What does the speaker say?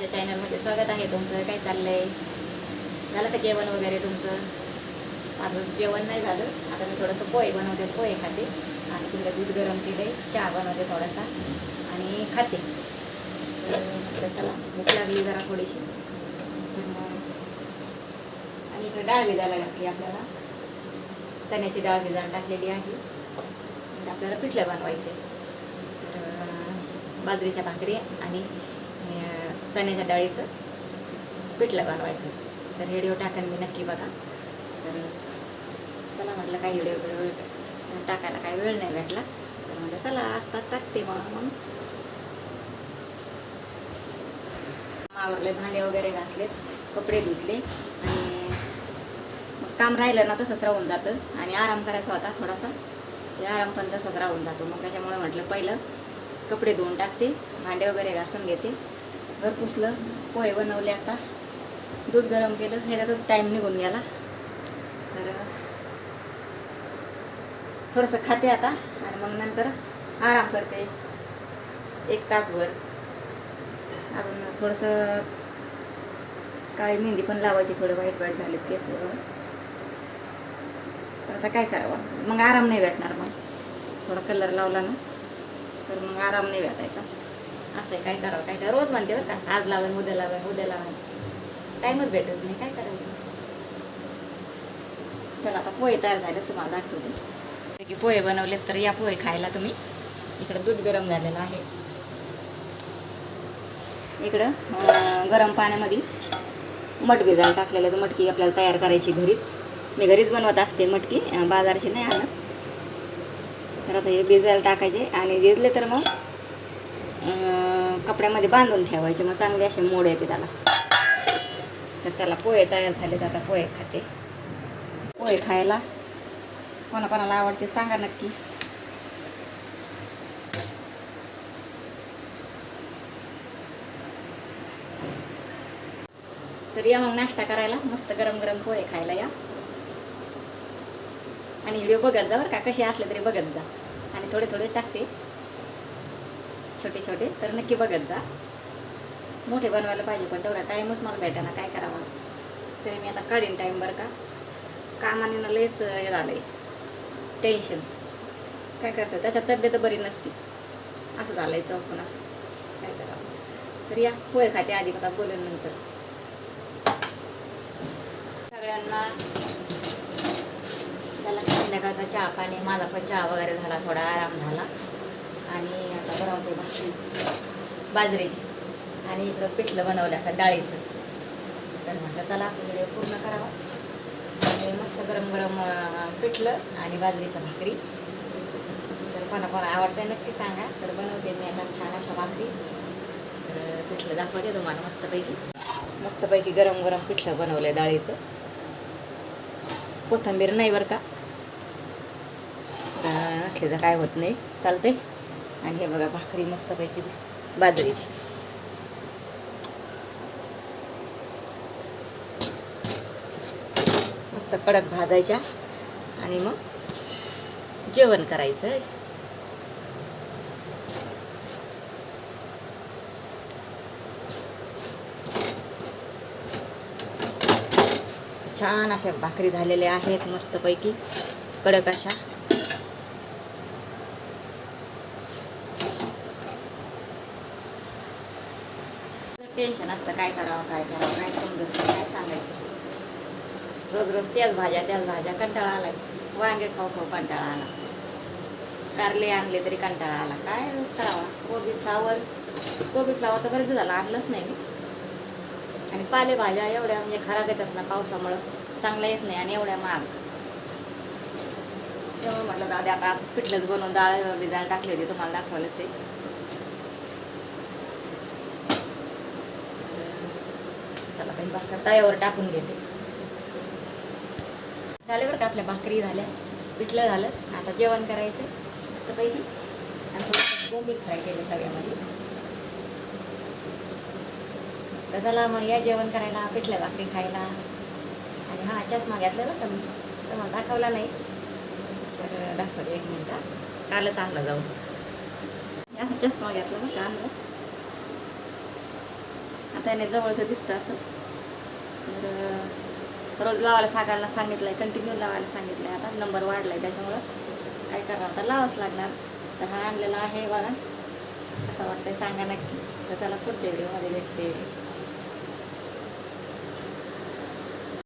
माझ्या चॅनलमध्ये स्वागत आहे. तुमचं काय चाललंय? झालं का जेवण वगैरे तुमचं? आता जेवण नाही झालं. आता मी थोडंसं पोहे बनवते पोहे खाते. आणि तिकडे दूध गरम केले चहा बनवते थोडासा. आणि खाते. तर चला भूक लागली जरा थोडीशी. मग आणि इकडे डाळ भिजायला घातली आपल्याला. चण्याची डाळ भिजायला टाकलेली आहे. आपल्याला पिठलं बनवायचे तर बाजरीच्या भाकरी आणि चण्याच्या डाळीचं पिठलं बनवायचं. तर रेडिओ टाकेन मी नक्की बघा. तर चला म्हटलं काही व्हिडिओ व्हिडिओ टाकायला काही वेळ नाही भेटला. तर म्हटलं चला असतात टाकते मग मग. आवरले भांडे वगैरे घासलेत कपडे धुतले आणि मग काम राहिलं ना तसंच राहून जातं आणि आराम करायचा होता थोडासा. ते आराम पण तसंच राहून जातो. मग त्याच्यामुळे म्हटलं पहिलं कपडे धुवून टाकते भांडे वगैरे घासून घेते. घर पुसलं पोहे बनवले आता. दूध गरम केलं. ह्याच्यातच टाईम निघून गेला. तर थोडंसं खाते आता आणि मग नंतर आराम करते. एक तासभर. अजून थोडंसं काळी मेहंदी पण लावायची थोडं वाईट वाईट झालेत केस तर आता काय करावं? मग आराम नाही भेटणार मग. थोडा कलर लावला ना तर मग आराम नाही भेटायचा. असं आहे काय करावं काय करावं? रोज म्हणते बरं का आज लावाय उद्या लावाय उद्या लावाय टाईमच भेटत नाही काय करायचं? चला आता पोहे तयार झाले तुम्हाला दाखवते. की पोहे बनवलेत तर या पोहे खायला तुम्ही. इकडं दूध गरम झालेलं आहे. इकडं गरम पाण्यामध्ये मठ भिजायला टाकलेलं तर मटकी आपल्याला तयार करायची घरीच. मी घरीच बनवत असते मटकी बाजारची नाही आणत. तर आता हे भिजायला टाकायचे. आणि भिजले तर मग कपड्यामध्ये बांधून ठेवायचे. मग चांगले असे मोड येते त्याला. तर चला पोहे तयार झालेत आता. पोहे खाते. पोहे खायला कोणाकोणाला आवडते सांगा नक्की. तर या मग नाश्ता करायला. मस्त गरम गरम पोहे खायला या. आणि व्हिडिओ बघत जा बरं का. कसे असले तरी बघत जा. आणि थोडे थोडे टाकते. छोटे छोटे तर नक्की बघत जा. मोठे बनवायला पाहिजे पण तेवढा टाईमच मला भेटाना काय करावं? तरी मी आता काढीन टाईम बरं का. कामाने ना लयच हे झालं आहे टेन्शन काय करायचं? त्याच्यात तब्येत बरी नसती. असं झालं आहे चौकून असं. काय करावं? तर या पोहे खाते आधी बघा बोलेन नंतर. सगळ्यांना त्याला संध्याकाळचा चहा पाणी. माझा पण चहा वगैरे झाला थोडा आराम झाला. आणि आता बनवते भाकरी बाजरीची. आणि इकडं पिठलं बनवलं आता डाळीचं. तर म्हटलं चला आपल्याकडे पूर्ण करावा. आणि मस्त गरम गरम पिठलं आणि बाजरीच्या भाकरी. तर कोणा कोणा आवडतंय नक्की सांगा. तर बनवते मी आता छान अशा भाकरी. तर पिठलं दाखवते तुम्हाला मस्तपैकी. मस्तपैकी गरम गरम पिठलं बनवलं डाळीचं. कोथंबीर नाही बरं का? नसले तर काय होत नाही. चालते आणि हे बघा भाकरी मस्तपैकी बाजरीची. मस्त कडक भाजायच्या आणि मग जेवण करायचं छान अशा भाकरी झालेल्या आहेत मस्तपैकी कडक अशा. टेन्शन असतं काय करावं काय करावं काय समजत काय सांगायचं. रोज रोज त्याच भाज्या त्याच भाज्या कंटाळा आलाय. वांगे खाऊ खाऊ कंटाळा आला. कारले आणले तरी कंटाळा आला. काय करावा? कोबी फ्लावर कोबी फ्लावर तर बरेच झाला आणलंच नाही मी. आणि पालेभाज्या एवढ्या म्हणजे खराब येतात ना पावसामुळं. चांगला येत नाही आणि एवढ्या महाग. तेव्हा म्हटलं दादा आता आज पिठलंच बनवून डाळ भिजायला टाकली होती तुम्हाला दाखवलंच आहे. आपण भाकर तव्यावर टाकून घेते. झाले बरं का आपल्या भाकरी झाल्या. पिठलं झालं. आता जेवण करायचं मस्तपैकी आणि थोडंसं बोंबील फ्राय केले तव्यामध्ये. तर चला मग या जेवण करायला पिठल्या भाकरी खायला. आणि हा चष्मा घेतला बरं का मी. तुम्हाला दाखवला नाही. तर दाखवते एक मिनटा कालच आणलं जाऊन. या चष्मा घेतला बरं का आणलं. आता याने जवळचं दिसतं असं. तर रोज लावायला सांगायला सांगितलं आहे कंटिन्यू लावायला सांगितलं आहे आता. नंबर वाढला आहे त्याच्यामुळं काय करणार? तर लावाच लागणार. तर हा आणलेला आहे बघा. असं वाटतंय सांगा नक्की. तर त्याला पुढच्या व्हिडिओमध्ये भेटते.